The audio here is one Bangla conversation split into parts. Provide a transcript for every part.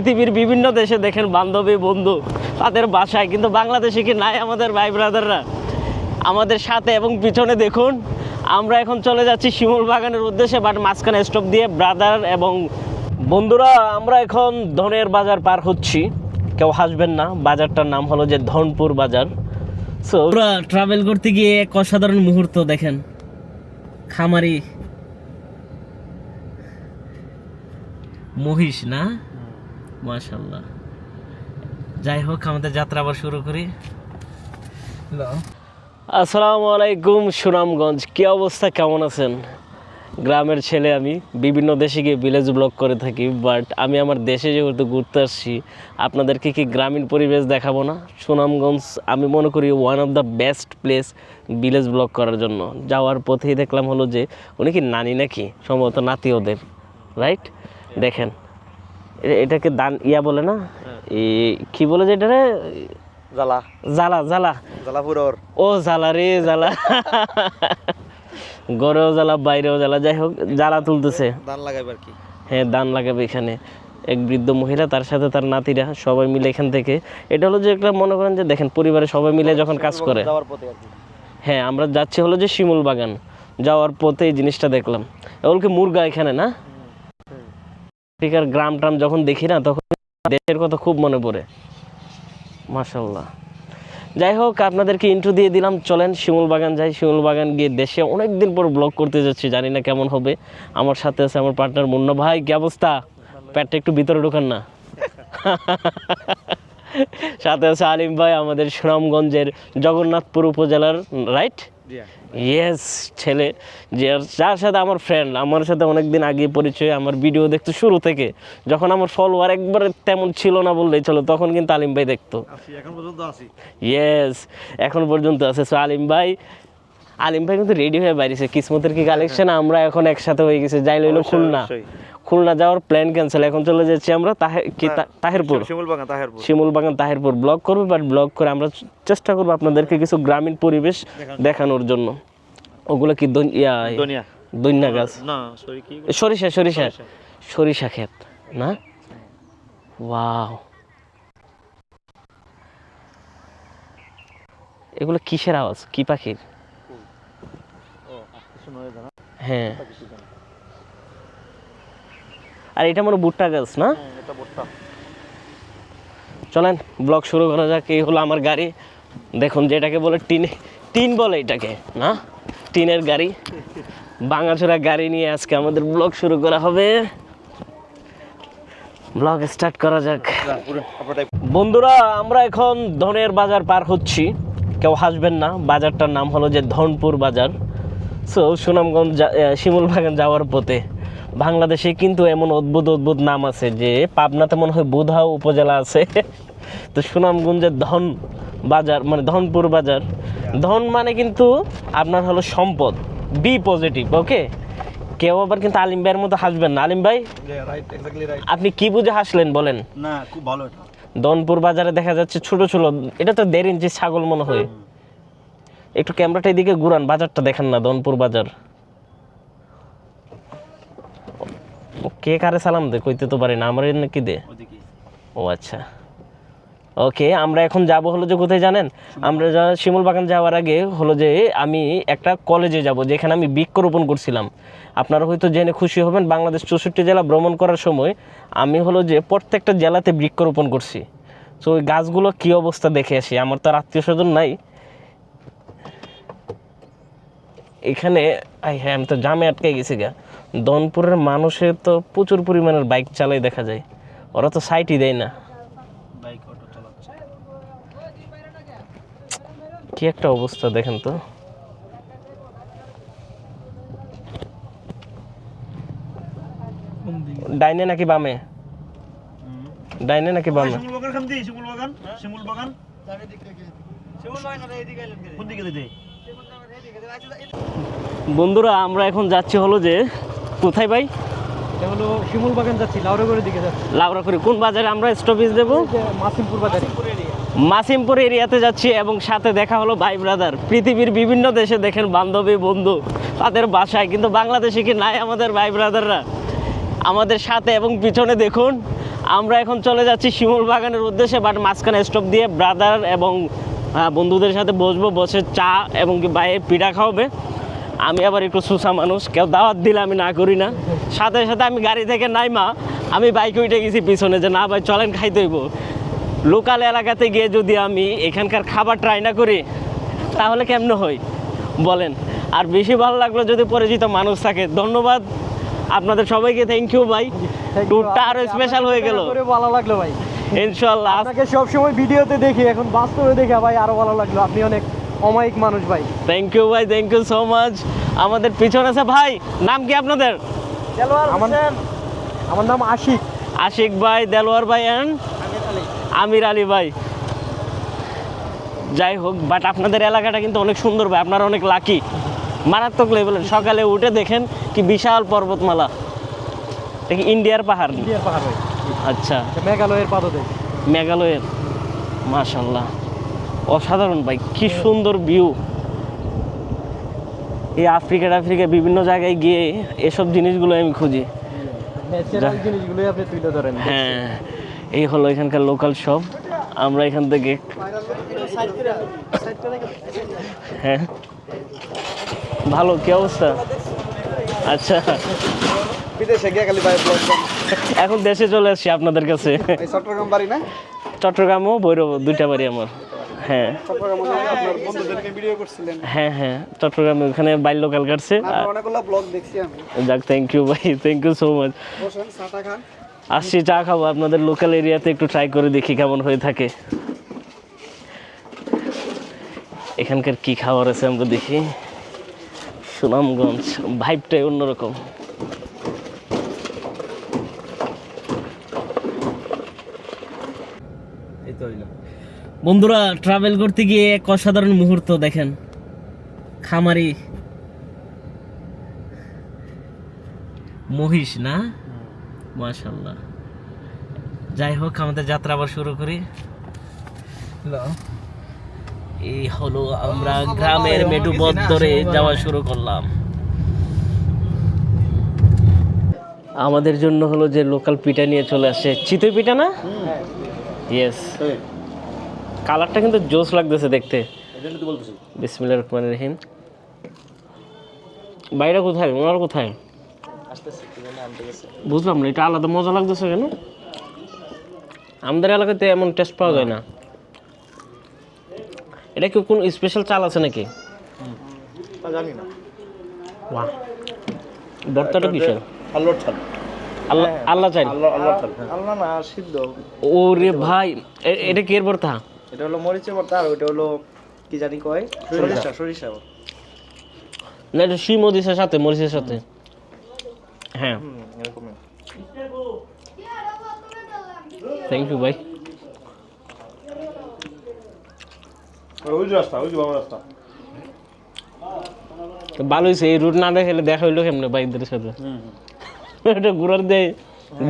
পৃথিবীর বিভিন্ন দেশে দেখেন বান্ধবী বন্ধু, তাদের বাসায়, কিন্তু বাংলাদেশে কি নাই আমাদের ভাই ব্রাদাররা? আমাদের সাথে এবং পিছনে দেখুন, আমরা এখন চলে যাচ্ছি শিমুল বাগানের উদ্দেশ্যে বাট মাঝখানে স্টপ দিয়ে ব্রাদার এবং বন্ধুরা, আমরা এখন ধনের বাজার পার হচ্ছি। কেউ হাসবেন না, বাজারটার নাম হলো যে ধনপুর বাজার। সো ট্রাভেল করতে গিয়ে এক অসাধারণ মুহূর্ত দেখেন। খামারি মহিষ, না? মাশাল্লাহ যাই হোক আমাদের যাত্রা আবার শুরু করি। আসসালামু আলাইকুম সুনামগঞ্জ। কি অবস্থা? কেমন আছেন? গ্রামের ছেলে আমি। বিভিন্ন দেশে গিয়ে ভিলেজ ব্লগ করে থাকি বাট আমি আমার দেশে যেহেতু ঘুরতে আসছি আপনাদেরকে কি গ্রামীণ পরিবেশ দেখাবো না? সুনামগঞ্জ আমি মনে করি one of the best place village vlog করার জন্য। যাওয়ার পথেই দেখলাম হলো যে উনি কি নানি নাকি? সম্ভবত নাতি ওদের রাইট দেখেন। এটাকে দান ইয়া বলে না? কি বলে যে এটারে? জ্বালা। জ্বালা জ্বালা। জ্বালা পুরোর ও জ্বালা রে জ্বালা। ঘরেও জ্বালা বাইরেও জ্বালা। যাই হোক জ্বালা তুলতেছে। ধান লাগাইবার কি। হ্যাঁ দান লাগাবে এখানে। এক বৃদ্ধ মহিলা তার সাথে তার নাতিরা সবাই মিলে এখান থেকে। এটা হলো যে একটা মনে করেন যে দেখেন পরিবারে সবাই মিলে যখন কাজ করে। আর হ্যাঁ আমরা যাচ্ছি হলো যে শিমুল বাগান। যাওয়ার পথে এই জিনিসটা দেখলাম। এগুলো কি মুরগা এখানে না? আফ্রিকার গ্রাম ট্রাম যখন দেখি না, তখন দেশের কথা খুব মনে পড়ে। মাশাল্লাহ যাই হোক, আপনাদেরকে ইন্ট্রো দিয়ে দিলাম। চলেন শিমুল বাগান যাই। শিমুল বাগান গিয়ে দেশে অনেক দিন পর ব্লগ করতে যাচ্ছি। জানি না কেমন হবে। আমার সাথে আছে আমার পার্টনার মুন্না ভাই। কি অবস্থা? প্যাটটা একটু ভিতরে ঢোকান না। সাথে আছে আলিম ভাই, আমাদের সুনামগঞ্জের জগন্নাথপুর উপজেলার রাইট ইয়েস ছেলে যে যার সাথে আমার ফ্রেন্ড আমার সাথে অনেক দিন আগে পরিচয় আমার ভিডিও দেখতো শুরু থেকে। যখন আমার ফলোয়ার একবার তেমন ছিল না বললেই চলো তখন কিন্তু আলিম ভাই দেখতো। ইয়েস এখন পর্যন্ত আছে। সো আলিম ভাই আলিম ভাই কিন্তু রেডি হয়ে বাইরেছে কিসমতের কি কালেকশন আমরা এখন একসাথে হয়ে গেছে। যাই লইলো খুলনা। খুলনা যাওয়ার প্ল্যান ক্যান্সেল এখন চলে যাচ্ছি আমরা তা- তাহেরপুর। শিমুল বাগান তাহেরপুর। ব্লগ করব বাট ব্লগ করে আমরা চেষ্টা করব আপনাদেরকে কিছু গ্রামীণ পরিবেশ দেখানোর। জন্য। ওগুলো কি দন- দুনিয়া। দৈন্যা গাছ? সরিষা সরিষা। সরিষা। ক্ষেত না? ওয়াও এগুলো কিসের আওয়াজ? কি পাখির? হ্যাঁ। আর এটা মনে ভুট্টা গাছ না? চলেন ব্লগ শুরু করা যাক এই হলো আমার গাড়ি। দেখুন যেটাকে বলে টিন টিন বলে এটাকে না? টিনের গাড়ি। বাঙাচোরা গাড়ি নিয়ে আজকে আমাদের ব্লগ শুরু করা হবে। ব্লগ স্টার্ট করা যাক। বন্ধুরা আমরা এখন ধনের বাজার পার হচ্ছি। কেউ হাসবেন না বাজারটার নাম হলো যে ধনপুর বাজার। সো সুনামগঞ্জ যা- আহ, শিমুল বাগান যাওয়ার পথে বাংলাদেশে কিন্তু এমন অদ্ভুত অদ্ভুত নাম আছে যে পাবনাতে মনে হয় বুধাও উপজেলা আছে। তো সুনামগঞ্জের ধন বাজার মানে ধনপুর বাজার। ধন মানে কিন্তু আপনার হলো সম্পদ। Be positive okay? কেউ আবার কিন্তু আলিম ভাইয়ের মতো হাসবেন না। আলিম ভাই আপনি কি বুঝে হাসলেন বলেন? না খুব ভালো এটা। দনপুর বাজারে দেখা যাচ্ছে ছোট ছোট এটা তো দেড় ইঞ্চি ছাগল মনে হয়। একটু ক্যামেরাটা এদিকে ঘুরান বাজারটা দেখেন না দনপুর বাজার। ও কে কারে সালাম দে কইতে তো পারি না আমার নাকি দে ও আচ্ছা। ওকে আমরা এখন যাব হলো যে কোথায় জানেন? আমরা শিমুল বাগান যাওয়ার আগে হলো যে আমি একটা কলেজে যাব যেখানে আমি বৃক্ষরোপণ করছিলাম। আপনারা হয়তো জেনে খুশি হবেন বাংলাদেশ চৌষট্টি জেলা ভ্রমণ করার সময় আমি হলো যে প্রত্যেকটা জেলাতে বৃক্ষরোপণ করছি। তো ওই গাছগুলো কী অবস্থা দেখে আসি? আমার তো আর আত্মীয় স্বজন নাই। এখানে আই হ্যাঁ আমি তো জামে আটকে গেছি গা। দনপুরের মানুষের তো প্রচুর পরিমাণের বাইক চালাই দেখা যায়। ওরা তো সাইটই দেয় না। বাইক অটো চালাচ্ছে। কি একটা অবস্থা দেখেন তো। ডাইনে নাকি বামে? ডাইনে নাকি বামে? শিমুল বাগান শিমুল বাগান শিমুল বাগান। শিমুল বাগান এইদিকে আইলেন কোন দিকে দিতে বন্ধুরা আমরা এখন যাচ্ছি হলো যে কোথায় ভাই? হলো শিমুল বাগান যাচ্ছি লাউরাগড়ের দিকে যাচ্ছি। লাউরা করে কোন বাজারে আমরা স্টপেজ দেবো? মাসিমপুর বাজারে। মাসিমপুর এরিয়াতে যাচ্ছি এবং সাথে দেখা হলো ভাই ব্রাদার পৃথিবীর বিভিন্ন দেশে দেখেন বান্ধবী বন্ধু তাদের বাসায় কিন্তু বাংলাদেশে কি নাই আমাদের ভাই ব্রাদাররা আমাদের সাথে এবং পিছনে দেখুন আমরা এখন চলে যাচ্ছি শিমুল বাগানের উদ্দেশ্যে বাট মাঝখানে স্টপ দিয়ে ব্রাদার এবং বন্ধুদের সাথে বসবো বসে চা এবং কি বাইরে পিঠা খাওয়াবে। আমি আবার একটু সুসা মানুষ কেউ দাওয়াত দিলে আমি না করি না। সাথে সাথে আমি গাড়ি থেকে নাইমা আমি বাইকে উঠে গেছি পিছনে যে না ভাই চলেন খাইতে হইব। লোকাল এলাকাতে গিয়ে যদি আমি এখানকার খাবার ট্রাই না করি তাহলে কেমনে হয়? বলেন। আর বেশি ভালো লাগল যদি পরিচিত মানুষ থাকে। ধন্যবাদ। আপনাদের সবাইকে থ্যাংক ইউ ভাই। ট্যুরটা আরও স্পেশাল হয়ে গেল। ভালো লাগল ভাই। ইনশাল্লাহ আপনাকে সবসময় ভিডিওতে দেখি এখন বাস্তবে দেখে ভাই আরও ভালো লাগল। আপনি অনেক অমায়িক মানুষ ভাই। থ্যাংক ইউ ভাই থ্যাংক ইউ সো মাচ আমাদের পিছনে আছে ভাই নাম কি আপনাদের? আমার আমার নাম আশিক। আশিক ভাই দেলোয়ার ভাই অ্যান্ড আমির আলী। ভাই। যাই হোক বাট আপনাদের এলাকাটা কিন্তু অনেক সুন্দর ভাই আপনারা অনেক লাকি মারাত্মক লেভেলের সকালে উঠে দেখেন কি বিশাল পর্বতমালা। কি ইন্ডিয়ার পাহাড়। ইন্ডিয়ার পাহাড় ভাই। আচ্ছা। এটা মেঘালয়ের পাদদেশ। মেঘালয়ের? মাশাল্লাহ অসাধারণ ভাই কি সুন্দর ভিউ এই আফ্রিকা আফ্রিকা বিভিন্ন জায়গায় গিয়ে এসব জিনিসগুলো আমি খুঁজি। জিনিসগুলোই আপনি তুলে ধরেন। হ্যাঁ এই হলো এখানকার লোকাল শপ আমরা এখান থেকে হ্যাঁ। ভালো কি অবস্থা? আচ্ছা। বিদেশে গিয়ে খালি ভাই এখন দেশে চলে আসছি আপনাদের কাছে। চট্টগ্রাম বাড়ি না? চট্টগ্রামও ভৈরব দুইটা বাড়ি আমার। হ্যাঁ। চট্টগ্রাম হ্যাঁ হ্যাঁ। চট্টগ্রামে ওখানে বাল্যকাল কাটছে। যাক থ্যাংক ইউ ভাই থ্যাংক ইউ সো মাচ আসছি চা খাব। আপনাদের লোকাল এরিয়াতে একটু ট্রাই করে দেখি কেমন হয়ে থাকে। এখানকার কি খাবার আছে আমরা দেখি। সুনামগঞ্জ ভাইবটাই অন্যরকম এই তো হইল বন্ধুরা ট্রাভেল করতে গিয়ে এক অসাধারণ মুহূর্ত দেখেন। খামারি। মহিষ না? মাশাল্লাহ যাই হোক আমাদের যাত্রা আবার শুরু করি। এই হলো আমরা গ্রামের মেটু পথ ধরে যাওয়া শুরু করলাম। আমাদের জন্য হলো যে লোকাল পিঠা নিয়ে চলে আসে। চিতই পিঠা না? ইয়েস কালারটা কিন্তু জোস লাগতেছে দেখতে। এজন্য বিসমিল্লাহ রহমান রহিম। বাইরে কোথায়? ওনার কোথায়? বুঝলাম না এটা আলাদা মজা লাগতেছে কেন? আমাদের এলাকাতে এমন টেস্ট পাওয়া যায় না। এটা কি কোন স্পেশাল চাল আছে নাকি? জানি না। বাহ। ভর্তাটা কিসের? ছাল আল্লাহ আল্লাহ চাই আল্লাহ না সিদ্ধ। ওরে ভাই এটা কি এর ভর্তা? এটা হলো মরিচের ভর্তা আর ওইটা হলো কি জানি কয়? সরিষা। সরিষা না এটা শিম দিছে সাথে মরিচের সাথে। হ্যাঁ। থ্যাংক ইউ ভাই। ওই রাস্তা ওই যে রাস্তা। তো ভালো হয়েছে এই রুট না দেখালে দেখা হইল কেমনে বাইকদের সাথে? এটা ঘুরার দিয়ে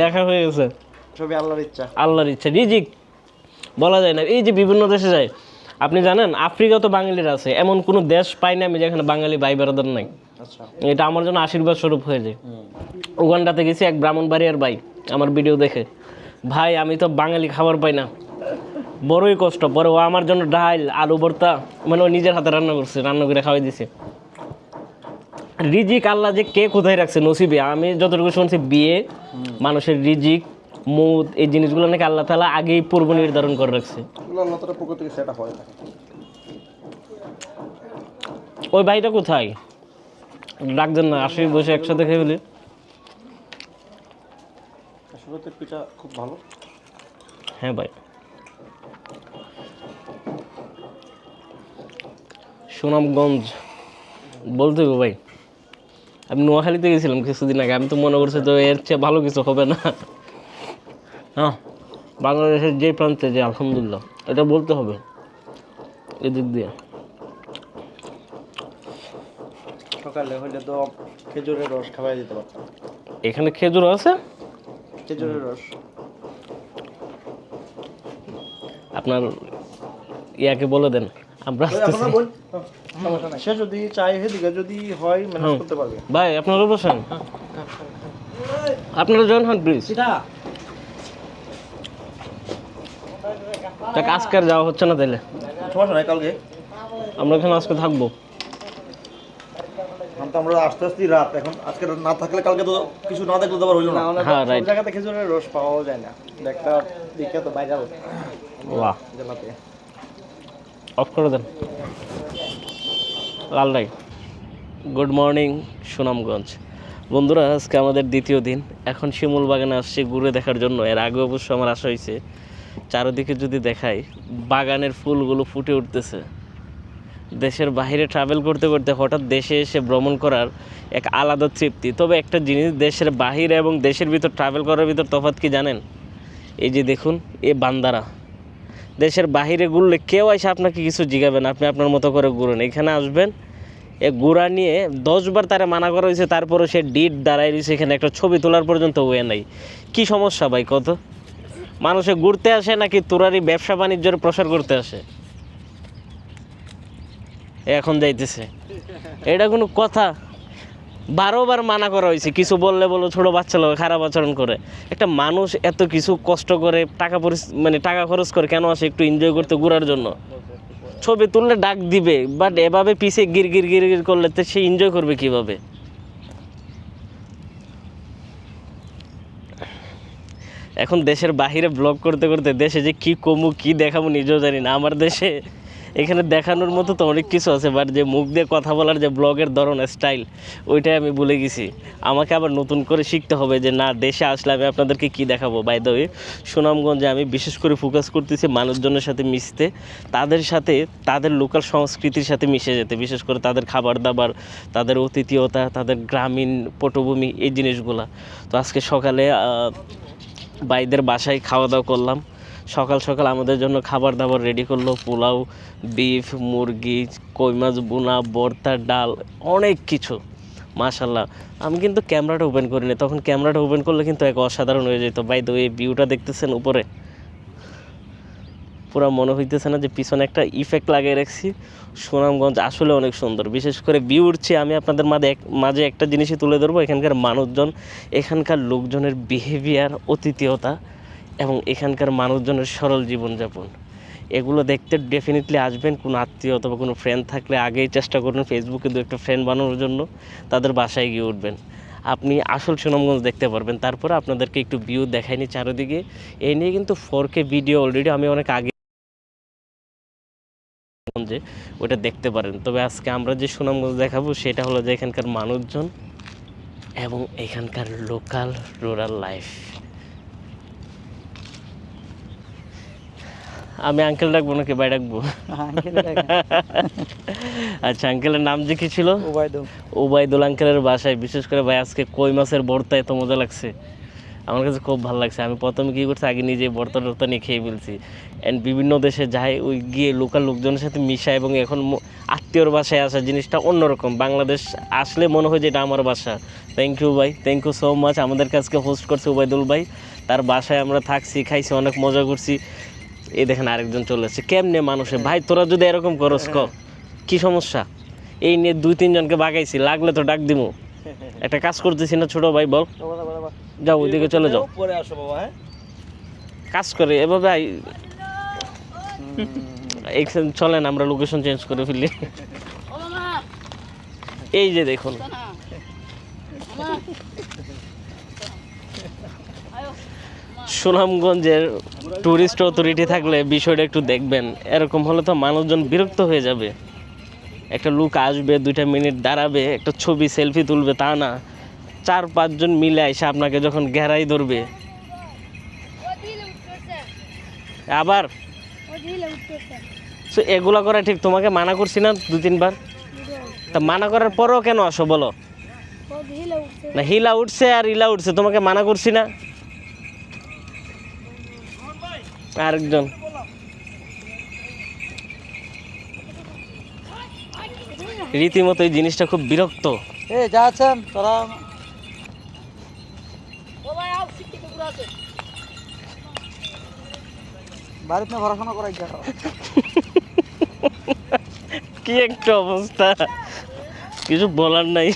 দেখা হয়ে গেছে। সবই আল্লাহর ইচ্ছা। আল্লাহর ইচ্ছা। রিজিক বলা যায় না। এই যে বিভিন্ন দেশে যায় আপনি জানেন আফ্রিকা তো বাঙালির আছে। এমন কোনো দেশ পাই না আমি যেখানে বাঙালি ভাই বেড়াদার নাই। আচ্ছা। এটা আমার জন্য আশীর্বাদ স্বরূপ হয়ে যায়। উগান্ডাতে গেছি এক ব্রাহ্মণ বাড়িয়ার ভাই আমার ভিডিও দেখে। ভাই আমি তো বাঙালি খাবার পাই না। বড়ই কষ্ট। পরে ও আমার জন্য ডাল আলু ভর্তা মানে ও নিজের হাতে রান্না করছে রান্না করে খাওয়াই দিছে। রিজিক আল্লাহ যে কে কোথায় রাখছে নসিবে? আমি যতটুকু শুনছি বিয়ে মানুষের রিজিক মৌত এই জিনিসগুলো নাকি আল্লাহ তালা আগেই পূর্ব নির্ধারণ করে রাখছে। হয় ওই ভাইটা কোথায়? ডাকছেন না আসি বসে একসাথে খেয়ে ফেলি। পিঠা খুব ভালো। হ্যাঁ ভাই। সুনামগঞ্জ বলতে ভাই। আমি নোয়াখালীতে গেছিলাম কিছুদিন আগে। আমি তো মনে করছি তো এর চেয়ে ভালো কিছু হবে না। হ্যাঁ। বাংলাদেশের যে প্রান্তে যে আলহামদুলিল্লাহ এটা বলতে হবে। এদিক দিয়ে। সকালে হলে তো খেজুরের রস খাওয়াই দিতে পারতাম। এখানে খেজুর আছে? খেজুরের রস। আপনার ইয়াকে বলে দেন। আমরা। সমস্যা নাই। সে যদি চাই সেদিকে যদি হয় ম্যানেজ করতে পারবে। ভাই আপনারা বসেন। আপনারা জয়েন হন প্লিজ দেখ আজকে আর যাওয়া হচ্ছে না তাইলে। সমস্যা নাই কালকে। আমরা এখানে আজকে থাকব। তো আমরা আস্তে আস্তে রাত। এখন আজকে না থাকলে কালকে তো কিছু না দেখলে তো আবার হইল না। হ্যাঁ, right. জায়গাতে খেজুরের রস পাওয়াও যায় না। একটা বিখ্যাত ভাইরাল বাহ। জেলাতে অফ করে দেন। Lal Rai good morning Sunamganj. বন্ধুরা, আজকে আমাদের দ্বিতীয় দিন। এখন শিমুল বাগানে আসছি ঘুরে দেখার জন্য। এর আগে অবশ্য আমার আশা হয়েছে, চারিদিকে যদি দেখাই, বাগানের ফুলগুলো ফুটে উঠতেছে। দেশের বাইরে ট্রাভেল করতে করতে হঠাৎ দেশে এসে ভ্রমণ করার এক আলাদা তৃপ্তি। তবে একটা জিনিস, দেশের বাহিরে এবং দেশের ভিতর ট্রাভেল করার ভিতর তফাৎ কি জানেন? এই যে দেখুন, এ বান্দারা। দেশের বাহিরে ঘুরলে কেউ এসে আপনাকে কিছু জিগাবেন আপনি আপনার মতো করে ঘুরেন। এখানে আসবেন, এ ঘোরা নিয়ে দশবার তারা মানা করা হয়েছে তারপরে সে ডিট দাঁড়ায় রয়েছে, এখানে একটা ছবি তোলার পর্যন্ত ওয়ে নাই। কি সমস্যা ভাই, কত? মানুষে ঘুরতে আসে নাকি তোরারই ব্যবসা বাণিজ্যের প্রসার করতে আসে? এখন যাইতেছে। এটা কোনো কথা। বারোবার মানা করা হয়েছে, কিছু বললে বলো, ছোট বাচ্চা লোক, খারাপ আচরণ করে। একটা মানুষ এত কিছু কষ্ট করে টাকা মানে টাকা খরচ করে কেন আসে একটু এনজয় করতে ঘোরার জন্য? ছবি তুললে ডাক দিবে বাট এভাবে পিছে গির গির গির গির করলে তো সে এনজয় করবে কীভাবে? এখন দেশের বাহিরে ব্লগ করতে করতে দেশে যে কি কমু, কি দেখাবো নিজেও জানি না। আমার দেশে এখানে দেখানোর মতো তো অনেক কিছু আছে বাট যে মুখ দিয়ে কথা বলার যে ব্লগের ধরন স্টাইল ওইটাই আমি ভুলে গেছি। আমাকে আবার নতুন করে শিখতে হবে যে, না, দেশে আসলে আমি আপনাদেরকে কি দেখাবো? বাই দ্য ওয়ে সুনামগঞ্জে আমি বিশেষ করে ফোকাস করতেছি মানুষজনের সাথে মিশতে, তাদের সাথে, তাদের লোকাল সংস্কৃতির সাথে মিশে যেতে, বিশেষ করে তাদের খাবার দাবার তাদের অতিথিয়তা, তাদের গ্রামীণ পটভূমি, এই জিনিসগুলা। তো আজকে সকালে বাইদের বাসায় খাওয়া দাওয়া করলাম। সকাল সকাল আমাদের জন্য খাবার দাবার রেডি করল, পোলাও বিফ মুরগি, কই মাছ, বোনা ভর্তা ডাল, অনেক কিছু। মাশাল্লাহ আমি কিন্তু ক্যামেরাটা ওপেন করিনি। তখন ক্যামেরাটা ওপেন করলে কিন্তু এক অসাধারণ হয়ে যেত। বাই এই ভিউটা দেখতেছেন উপরে? পুরো মনে হইতেছে না যে পিছনে একটা ইফেক্ট লাগিয়ে রাখছি। সুনামগঞ্জ আসলে অনেক সুন্দর। বিশেষ করে ভিউ উঠছে, আমি আপনাদের মাঝে এক, মাঝে একটা জিনিসই তুলে ধরবো। এখানকার মানুষজন, এখানকার লোকজনের বিহেভিয়ার অতিথিয়তা এবং এখানকার মানুষজনের সরল জীবনযাপন। এগুলো দেখতে ডেফিনেটলি আসবেন, কোনো আত্মীয় অথবা কোনো ফ্রেন্ড থাকলে আগেই চেষ্টা করুন ফেসবুকে দু একটা ফ্রেন্ড বানানোর জন্য, তাদের বাসায় গিয়ে উঠবেন। আপনি আসল সুনামগঞ্জ দেখতে পারবেন। তারপরে আপনাদেরকে একটু ভিউ দেখায়নি চারিদিকে। এই নিয়ে কিন্তু ফোর কে ভিডিও অলরেডি আমি অনেক আগে যে ওটা দেখতে পারেন। তবে আজকে আমরা যে সুনামগঞ্জ দেখাবো, সেটা হলো যে এখানকার মানুষজন এবং এখানকার লোকাল রুরাল লাইফ আমি আঙ্কেল ডাকবো নাকি ভাই ডাকবো? আচ্ছা আঙ্কেলের নাম যে কি ছিল? ওবায়দুল। ওবায়দুল আঙ্কেলের বাসায়। বিশেষ করে ভাই আজকে কই মাছের ভর্তা এত মজা লাগছে। আমার কাছে খুব ভালো লাগছে। আমি প্রথমে কী করছি আগে নিজে ভর্তা টর্তা নিয়ে খেয়ে ফেলছি। অ্যান্ড বিভিন্ন দেশে যাই ওই গিয়ে লোকাল লোকজনের সাথে মিশা এবং এখন আত্মীয়র বাসায় আসা জিনিসটা অন্যরকম। বাংলাদেশ আসলে মনে হয় যে এটা আমার বাসা। থ্যাংক ইউ ভাই থ্যাংক ইউ সো মাচ আমাদের কাছকে হোস্ট করছে ওবায়দুল ভাই। তার বাসায় আমরা থাকছি খাইছি অনেক মজা করছি। এই দেখেন আরেকজন চলে এসেছে কেমনে মানুষে? ভাই তোরা যদি এরকম করস ক? কি সমস্যা? এই নিয়ে দুই তিনজনকে বাগাইছি লাগলে তো ডাক দিমু। একটা কাজ করতেছি না ছোট ভাই বল। যাও ওইদিকে চলে যাও। পরে আসো বাবা হ্যাঁ? কাজ করে এভাবে চলেন আমরা লোকেশন চেঞ্জ করে ফেলি। এই যে দেখুন। সুনামগঞ্জের টুরিস্ট অথরিটি থাকলে বিষয়টা একটু দেখবেন। এরকম হলে তো মানুষজন বিরক্ত হয়ে যাবে। একটা লোক আসবে দুইটা মিনিট দাঁড়াবে একটা ছবি সেলফি তুলবে তা না। চার পাঁচজন মিলে এসে আপনাকে যখন ঘেরাই ধরবে। আবার? সো এগুলা করা ঠিক? তোমাকে মানা করছি না দু তিনবার? তা মানা করার পরও কেন আসো বলো? না হিলা উঠছে আর ইলা উঠছে তোমাকে মানা করছি না। আরেকজন। রীতিমতো এই জিনিসটা খুব বিরক্ত। এ যা আছেন তোরা বাড়িতে পড়াশোনা করাই যা। কি একটা অবস্থা। কিছু বলার নাই।